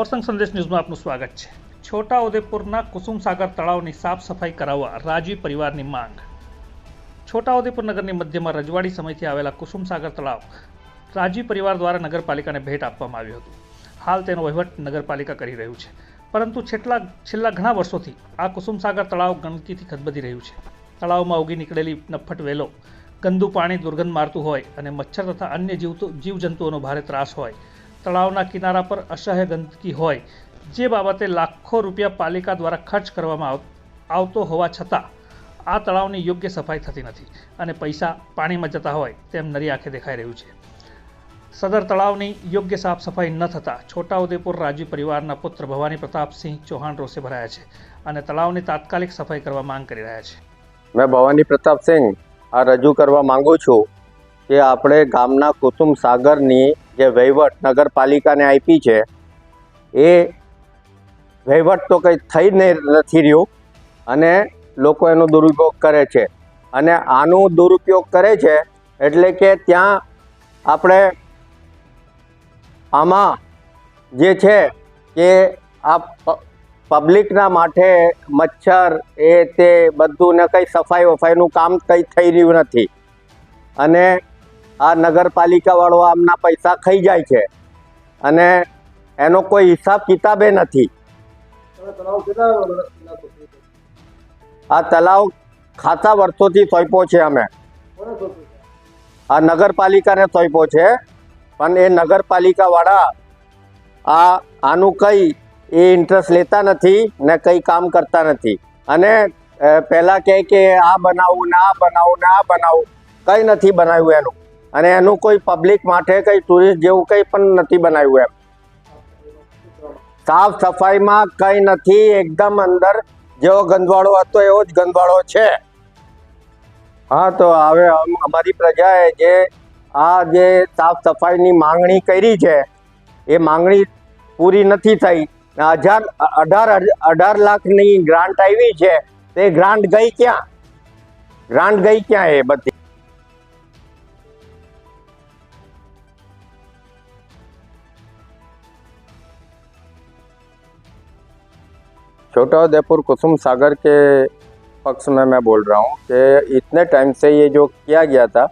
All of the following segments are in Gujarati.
ઓરસંગ સંદેશ ન્યૂઝમાં આપનું સ્વાગત છે. છોટા ઉદેપુરના કુસુમસાગર તળાવની સાફ સફાઈ કરાવવા રાજવી પરિવારની માંગ છોટાઉદેપુર નગરની મધ્યમાં રજવાડી સમયથી આવેલા કુસુમસાગર તળાવ રાજવી પરિવાર દ્વારા નગરપાલિકાને ભેટ આપવામાં આવ્યું હતું હાલ તેનો વહીવટ નગરપાલિકા કરી રહ્યું છે પરંતુ છેલ્લા છેલ્લા ઘણા વર્ષોથી આ કુસુમસાગર તળાવ ગંદકીથી ખદબદી રહ્યું છે. તળાવમાં ઉગી નીકળેલી નફ્ફટ વેલો, ગંદુ પાણી દુર્ગંધ મારતું હોય અને મચ્છર તથા અન્ય જીવ જીવજંતુઓનો ભારે ત્રાસ હોય તળાવના કિનારા પર અસહ્ય ગંદકી હોય, જે બાબતે લાખો રૂપિયા પાલિકા દ્વારા ખર્ચ કરવામાં આવ- આવતો હોવા છતાં, આ તળાવની યોગ્ય સફાઈ થતી નથી અને પૈસા પાણીમાં જતા હોય તેમ નરી આંખે દેખાઈ રહ્યું છે. સદર તળાવની યોગ્ય સાફ સફાઈ ન થતાં છોટાઉદેપુર રાજવી પરિવારના પુત્ર ભવાની પ્રતાપસિંહ ચૌહાણ રોષે ભરાયા છે અને તળાવની તાત્કાલિક સફાઈ કરવા માંગ કરી રહ્યા છે. મેં ભવાની પ્રતાપસિંહ આ રજૂ કરવા માંગુ છું કે આપણે ગામના કુસુમ સાગરની જે વહીવટ નગરપાલિકાને આપી છે, એ વહીવટ તો કંઈ થઈ જ નથી રહ્યું. અને લોકો એનો દુરુપયોગ કરે છે. અને આનું દુરુપયોગ કરે છે એટલે કે ત્યાં આપણે આમાં જે છે કે આ પબ્લિકના માટે મચ્છર એ તે બધું ને કંઈ સફાઈ વફાઈનું કામ કંઈ થઈ રહ્યું નથી. અને આ નગરપાલિકાવાળો આમના પૈસા ખાઈ જાય છે. અને એનો કોઈ હિસાબ કિતાબે નથી. આ તલાવ ખાતા વર્ષોથી સોંપ્યો છે અમે. આ નગરપાલિકાને સોંપ્યો છે. પણ એ નગરપાલિકાવાળા આ આનું કંઈ એ ઇન્ટરેસ્ટ લેતા નથી ને કંઈ કામ કરતા નથી. અને પહેલાં કહે કે આ બનાવું ને આ બનાવું ને આ બનાવું. કંઈ નથી બનાવ્યું એનું. અને એનું કોઈ પબ્લિક માટે કંઈ ટુરિસ્ટ જેવું કંઈ પણ નથી બનાવ્યું એમ. સાફ સફાઈમાં કંઈ નથી, એકદમ અંદર જેવો ગંદવાળો હતો એવો જ ગંદવાળો છે. હા, તો હવે અમ- અમારી પ્રજાએ જે આ જે સાફ સફાઈની માંગણી કરી છે, એ માંગણી પૂરી નથી થઈ. હજાર, અઢાર અઢાર લાખની ગ્રાન્ટ આવી છે, તે ગ્રાન્ટ ગઈ ક્યાં? ગ્રાન્ટ ગઈ ક્યાં એ બધી? छोटाउदेपुर कुसुम सागर के पक्ष में मैं बोल रहा हूँ कि इतने टाइम से ये जो किया गया था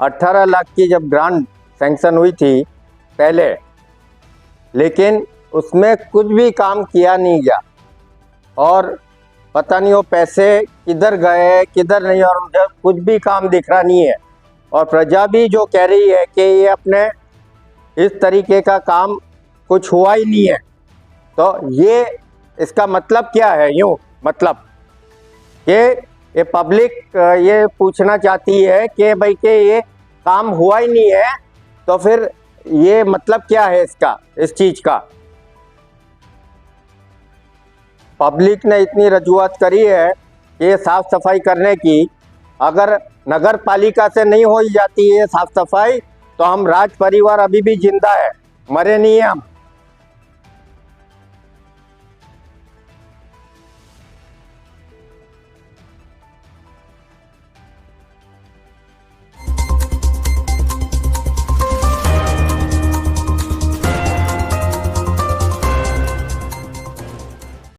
18 लाख की जब ग्रांट सैंक्शन हुई थी पहले, लेकिन उसमें कुछ भी काम किया नहीं गया। और पता नहीं वो पैसे किधर गए, किधर नहीं, और उधर कुछ भी काम दिख रहा नहीं है। और प्रजा भी जो कह रही है कि ये अपने इस तरीके का काम कुछ हुआ ही नहीं है। तो ये इसका मतलब क्या है? यूँ मतलब। कि ये पब्लिक ये पूछना चाहती है कि भाई के ये काम हुआ ही नहीं है तो फिर ये मतलब क्या है इसका, इस चीज़ का? पब्लिक ने इतनी रजूआत करी है कि साफ़ सफ़ाई करने की, अगर नगर पालिका से नहीं हो जाती है साफ़ सफ़ाई तो हम राज परिवार अभी भी ज़िंदा है, मरे नहीं है हम।